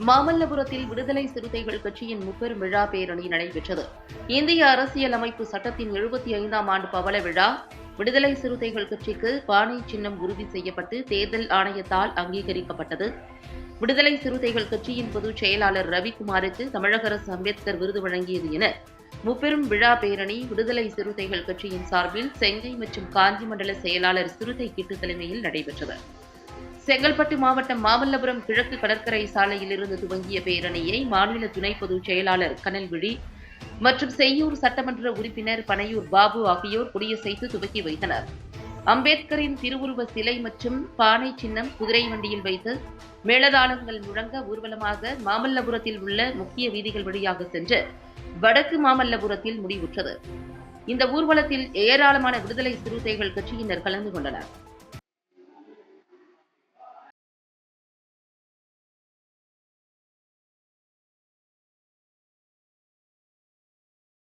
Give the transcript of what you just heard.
மாமல்லபுரத்தில் விடுதலை சிறுத்தைகள் கட்சியின் முப்பெரும் விழா பேரணி நடைபெற்றது. இந்திய அரசியலமைப்பு சட்டத்தின் எழுபத்தி ஐந்தாம் ஆண்டு பவள விழா விடுதலை சிறுத்தைகள் கட்சிக்கு பானை சின்னம் உறுதி செய்யப்பட்டு தேர்தல் ஆணையத்தால் அங்கீகரிக்கப்பட்டது. விடுதலை சிறுத்தைகள் கட்சியின் பொதுச் செயலாளர் ரவிக்குமாருக்கு தமிழக அரசு அம்பேத்கர் விருது வழங்கியது என முப்பெரும் விழா பேரணி விடுதலை சிறுத்தைகள் கட்சியின் சார்பில் செங்கை மற்றும் காஞ்சி மண்டல செயலாளர் சிறுத்தை கிட்டு தலைமையில் நடைபெற்றது. செங்கல்பட்டு மாவட்டம் மாமல்லபுரம் கிழக்கு கடற்கரை சாலையிலிருந்து துவங்கிய பேரணியை மாநில துணை பொதுச் செயலாளர் கனல்விழி மற்றும் செய்யூர் சட்டமன்ற உறுப்பினர் பனையூர் பாபு ஆகியோர் கொடியசைத்து துவக்கி வைத்தனர். அம்பேத்கரின் திருவுருவ சிலை மற்றும் பானை சின்னம் குதிரை வண்டியில் வைத்து மேளதாளங்கள் முழங்க ஊர்வலமாக மாமல்லபுரத்தில் உள்ள முக்கிய வீதிகள் வழியாக சென்று வடக்கு மாமல்லபுரத்தில் முடிவுற்றது. இந்த ஊர்வலத்தில் ஏராளமான விடுதலை சிறுத்தைகள் கட்சியினர் கலந்து கொண்டனர்.